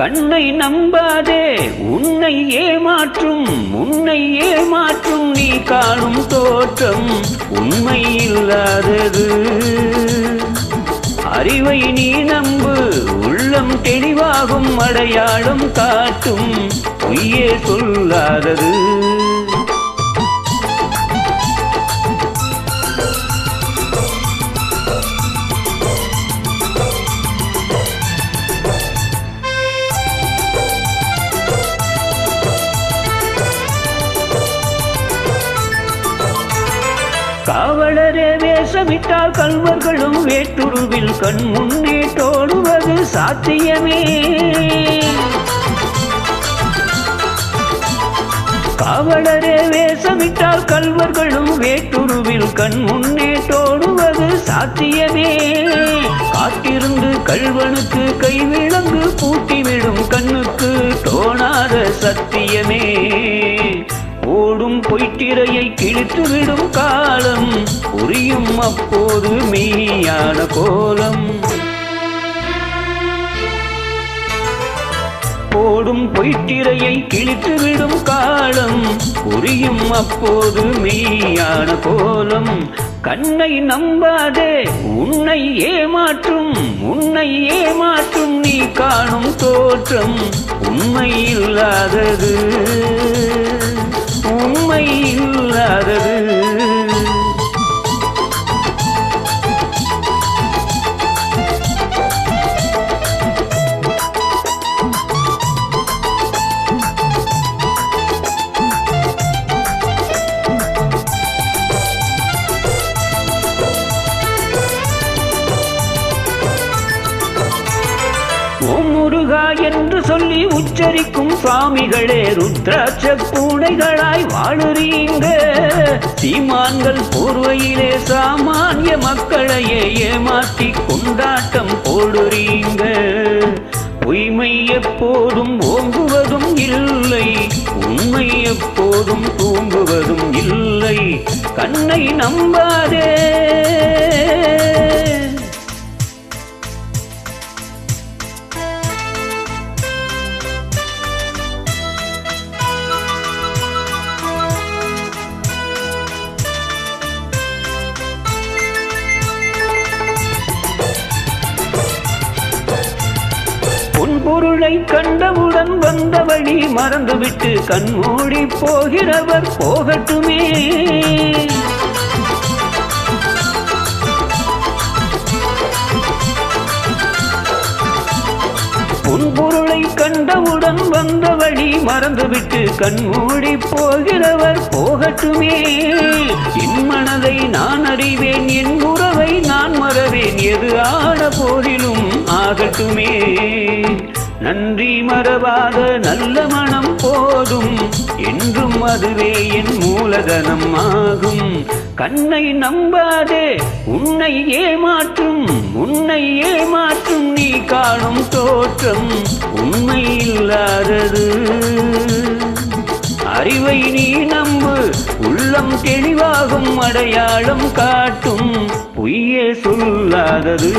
கண்ணை நம்பாதே உன்னை ஏமாற்றும் உன்னை ஏமாற்றும் நீ காணும் தோற்றம் உண்மை இல்லாதது அறிவை நீ நம்பு உள்ளம் தெளிவாகும் அடையாளம் காட்டும் பொய்யே சொல்லாதது. காவலரே வேஷமிட்டால் கல்வர்களும் வேட்டுருவில் கண் முன்னே தோடுவது சாத்தியமே. காவலரே வேஷமிட்டால் கல்வர்களும் வேட்டுருவில் கண் முன்னே தோடுவது சாத்தியமே. காத்திருந்து கல்வனுக்கு கைவிலங்கு பூட்டிவிடும் கண்ணுக்கு தோணாத சத்தியமே. ஓடும் பொய்த்திரையை கிழித்துவிடும் கா புரியும் அப்போது மெய்யான கோலம். போடும் பொய்த்திரையை கிழித்துவிடும் காலம். புரியும் அப்போது மெய்யான கோலம். கண்ணை நம்பாதே உன்னை ஏமாற்றும். உன்னை ஏமாற்றும் நீ காணும் தோற்றம். உண்மை இல்லாதது. என்று சொல்லி உச்சரிக்கும் சுவாமிகளே ருத்ராட்ச பூனைகளாய் வாழுறீங்க. சீமான்கள் போர்வையிலே சாமானிய மக்களையே ஏமாத்தி கொண்டாட்டம் போடுறீங்க. பொய்மை எப்போதும் ஓங்குவதும் இல்லை உண்மை எப்போதும் தூங்குவதும் இல்லை. கண்ணை நம்பாதே. பொருளை கண்டவுடன் வந்த வழி மறந்துவிட்டு கண்மூடி போகிறவர் போகட்டுமே. பொன்பொருளை கண்டவுடன் வந்த வழி மறந்துவிட்டு கண்மூடி போகிறவர் போகட்டுமே. என் மனதை நான் அறிவேன் என் உறவை நான் மறவேன் எது ஆன போதிலும் ஆகட்டுமே. நன்றி மறவாத நல்ல மனம் போதும். என்றும் அதுவே என் மூலதனம் ஆகும். கண்ணை நம்பாதே உன்னை ஏமாற்றும். உன்னை ஏமாற்றும் நீ காணும் தோற்றம். உண்மை இல்லாதது. அறிவை நீ நம்பு உள்ளம் தெளிவாகும் அடையாளம் காட்டும். பொய்யே சொல்லாதது.